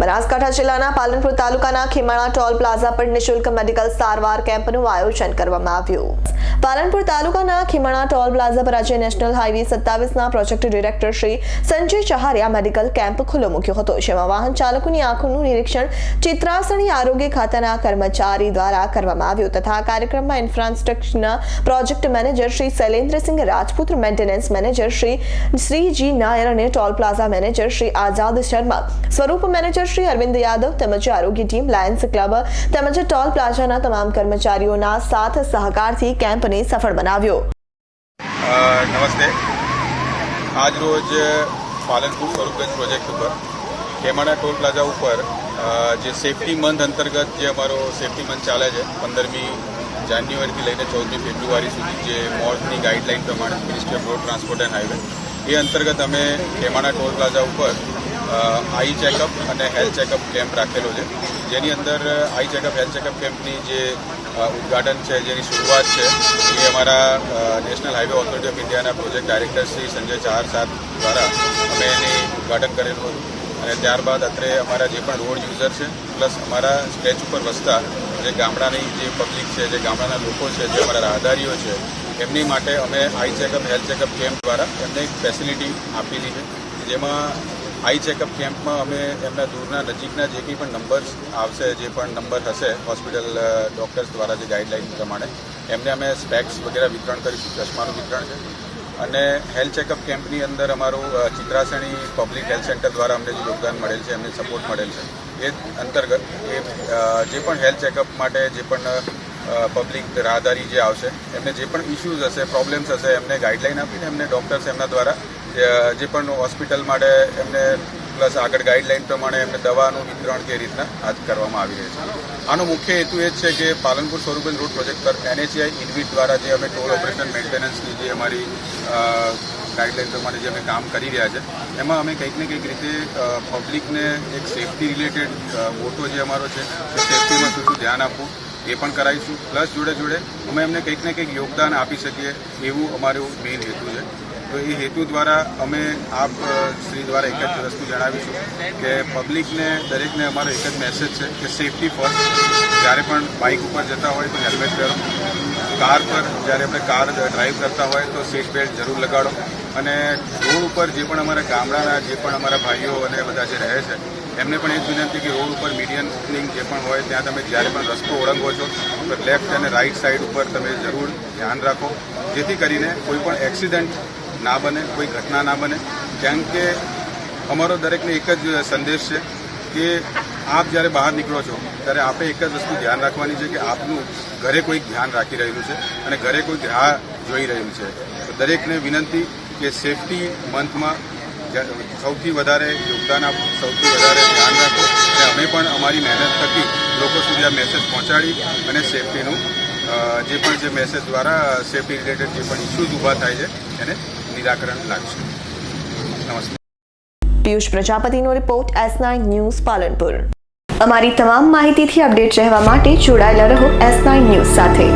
બનાસકાંઠા જિલ્લાના પાલનપુર તાલુકાના Khimana toll plaza પર નિઃશુલ્ક મેડિકલ સારવાર કેમ્પનું આયોજન કરવામાં આવ્યું. પાલનપુર તાલુકાના ખીમાણા ટોલ પ્લાઝા પર આજે નેશનલ હાઈવે સત્તાવીસના project director Shri Sanjay ચહારે medical camp ખુલ્લો મૂક્યો હતો. જેમાં વાહન ચાલકોની આંખોનું નિરીક્ષણ, ચિત્રાસણી, આરોગ્ય ખાતાના કર્મચારી દ્વારા કરવામાં આવ્યું તથા આ કાર્યક્રમમાં ઇન્ફ્રાસ્ટ્રક્ચરના project manager Shri Shailendrasinh Rajput, maintenance manager Shri Shriji Nair અને toll plaza manager Shri Azad Sharma, Swaroop manager Shri Arvind Yadav તેમજ આરોગ્ય ટીમ, લાયન્સ ક્લબ તેમજ ટોલ પ્લાઝાના તમામ કર્મચારીઓના સાથ સહકારથી કેમ્પને સફળ બનાવ્યો. નમસ્તે. આજ રોજ પાલનપુર સ્વરૂપગંજ પ્રોજેક્ટ ઉપર ખેમાડા ટોલ પ્લાઝા ઉપર જે સેફટી મંથ અંતર્ગત જે અમારો સેફટી મંથ ચાલે છે, પંદરમી જાન્યુઆરીથી લઈને ચૌદમી ફેબ્રુઆરી સુધી જે મોર્સની ગાઈડલાઇન પ્રમાણે ministry of road transport and highway એ અંતર્ગત અમે ખેમાડા ટોલ પ્લાઝા ઉપર આઈ ચેકઅપ અને હેલ્થ ચેકઅપ કેમ્પ રાખેલો છે. જેની અંદર આઈ ચેકઅપ હેલ્થ ચેકઅપ કેમ્પની જે ઉદ્ઘાટન છે, જેની શરૂઆત છે, એ અમારા નેશનલ હાઈવે ઓથોરિટી ઓફ ઇન્ડિયાના પ્રોજેક્ટ ડાયરેક્ટર શ્રી સંજય ચાર સાત દ્વારા અમે એની ઉદ્ઘાટન કરેલું હતું. અને ત્યારબાદ અત્રે અમારા જે પણ રોડ યુઝર છે, પ્લસ અમારા સ્ટેચ ઉપર વસતા જે ગામડાની જે પબ્લિક છે, જે ગામડાના લોકો છે, જે અમારા રાહદારીઓ છે, એમની માટે અમે eye checkup health checkup camp દ્વારા એમને એક ફેસિલિટી આપેલી છે. જેમાં આઈ ચેકઅપ કેમ્પમાં અમે એમના દૂરના નજીકના જે કંઈ પણ નંબર્સ આવશે, જે પણ નંબર હશે હોસ્પિટલ ડૉક્ટર્સ દ્વારા જે ગાઈડલાઇન પ્રમાણે, એમને અમે સ્પેક્સ વગેરે વિતરણ કરીશું, ચશ્માનું વિતરણ છે અને હેલ્થ ચેકઅપ કેમ્પની અંદર અમારું ચિત્રાસણી પબ્લિક હેલ્થ સેન્ટર દ્વારા અમને જે યોગદાન મળેલ છે, એમને સપોર્ટ મળેલ છે. એ અંતર્ગત, એ જે પણ હેલ્થ ચેકઅપ માટે જે પણ પબ્લિક રાહદારી જે આવશે, એમને જે પણ ઇસ્યુઝ હશે પ્રોબ્લેમ્સ હશે, એમને ગાઈડલાઇન આપીને એમને ડૉક્ટર્સ એમના દ્વારા જે પણ હોસ્પિટલ માટે એમને પ્લસ આગળ ગાઈડલાઇન પ્રમાણે એમને દવાનું વિતરણ કે રીતના હાથ કરવામાં આવી રહ્યું છે. આનો મુખ્ય હેતુ એ જ છે કે પાલનપુર સ્વરૂપગંજ રોડ પ્રોજેક્ટ પર એનએચઆઈ ઇનવિટ દ્વારા જે અમે ટોલ ઓપરેશન મેન્ટેનન્સની જે અમારી ગાઈડલાઈન પ્રમાણે જે અમે કામ કરી રહ્યા છે, એમાં અમે કંઈક ને કંઈક રીતે પબ્લિકને એક સેફટી રિલેટેડ મોટો જે અમારો છે એ સેફટીમાં શું શું ધ્યાન આપવું. એ પણ કરાવીશું. પ્લસ જોડે જોડે અમે એમને કંઈક ને કંઈક યોગદાન આપી શકીએ એવું અમારું મેઇન હેતુ છે. તો એ હેતુ દ્વારા અમે આપ શ્રી દ્વારા એક જ વસ્તુ જણાવીશું કે પબ્લિકને દરેકને અમારો એક જ મેસેજ છે કે સેફટી ફર્સ્ટ જ્યારે પણ બાઇક ઉપર જતા હોય તો હેલ્મેટ પહેરો. કાર પર જ્યારે આપણે કાર ડ્રાઈવ કરતા હોય તો સીટ બેલ્ટ જરૂર લગાડો. અને રોડ ઉપર જે પણ અમારા ગામડાના જે પણ અમારા ભાઈઓ અને બધા જે રહે છે એમને પણ એ જ વિનંતી કે રોડ ઉપર મીડિયન ઓપનિંગ જે પણ હોય, ત્યાં તમે જ્યારે પણ રસ્તો ઓળંગો છો, તો લેફ્ટ અને રાઈટ સાઈડ ઉપર તમે જરૂર ધ્યાન રાખો. જેથી કરીને કોઈ પણ એક્સિડન્ટ ના બને, કોઈ ઘટના ના બને. કેમ કે અમારો દરેકને એક જ સંદેશ છે કે આપ જ્યારે બહાર નીકળો છો, ત્યારે આપણે એક જ વસ્તુ ધ્યાન રાખવાની છે કે આપનું ઘરે કોઈ ધ્યાન રાખી રહ્યું છે અને ઘરે કોઈ રાહ જોઈ રહ્યું છે. તો દરેકને વિનંતી કે સેફટી મંથમાં સૌથી વધારે યોગદાન આપો, સૌથી વધારે ધ્યાન રાખો. અને અમે પણ અમારી મહેનત થકી લોકો સુધી આ મેસેજ પહોંચાડી અને સેફટીનું જે પણ જે મેસેજ દ્વારા સેફટી રિલેટેડ જે પણ ઇસ્યુઝ ઊભા થાય છે, એને નિરાકરણ લાગશે નમસ્તે. Piyush પ્રજાપતિનો report S nine news Palanpur. અમારી તમામ માહિતીથી અપડેટ રહેવા માટે જોડાયેલા રહો એસ નાઇન ન્યૂઝ સાથે.